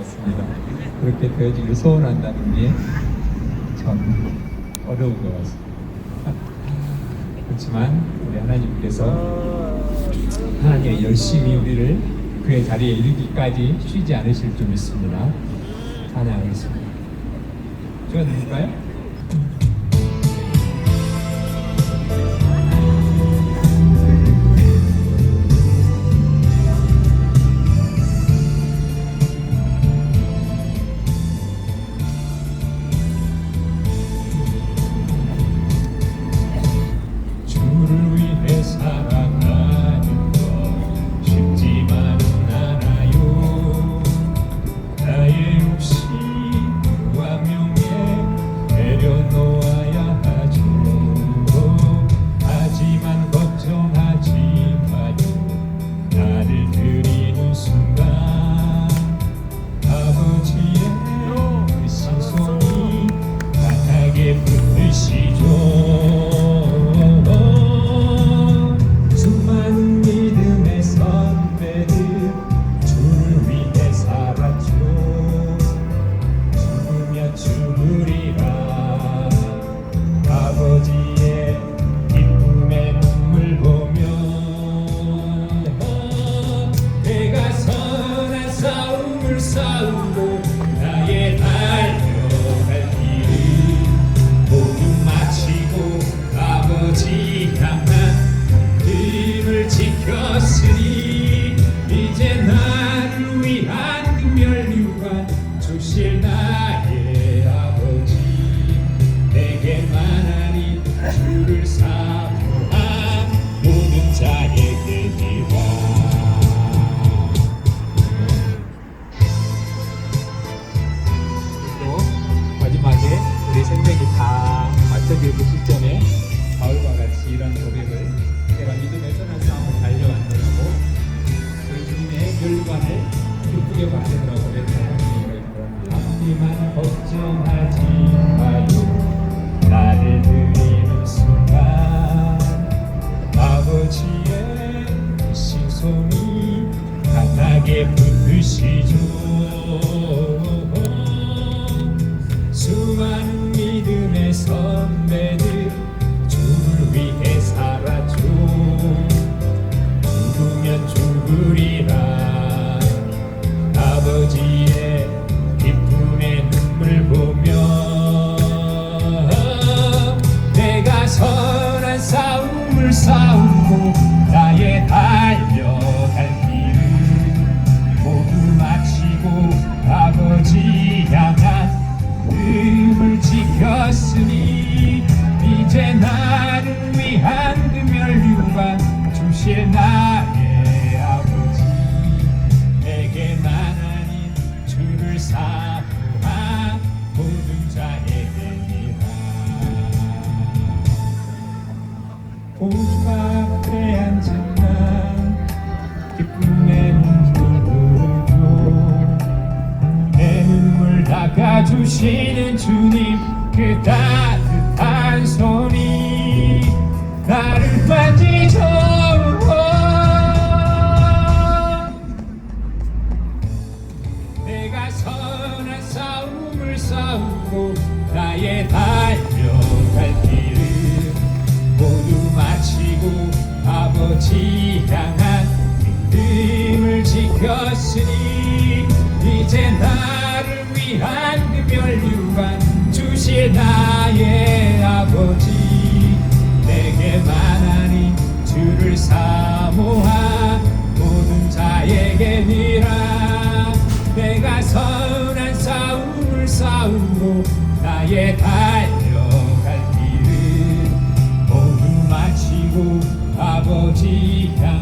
같습니다. 그렇게 되어지길 소원한다는 게 참 어려운 것 같습니다. 그렇지만 우리 하나님께서 하나님의 열심히 우리를 그의 자리에 이르기까지 쉬지 않으실 줄 믿습니다. 찬양하겠습니다. 주어드릴까요? 싸 수많은 믿음의 선배들 주를 위해 살았죠 죽으면 죽으리라. 아버지의 기쁨의 눈물 보며 내가 선한 싸움을 싸우고 주시는 주님 그 따뜻한 손이 나를 만지죠. 내가 선한 싸움을 싸우고 나의 달려갈 길을 모두 마치고 아버지 향한 믿음을 지켰으니 이제 나를 위한 그 멸류관 주실 나의 아버지. 내게만 하니 주를 사모한 모든 자에게 니라. 내가 선한 싸움을 싸우고 나의 달려갈 길을 모두 마치고 아버지 향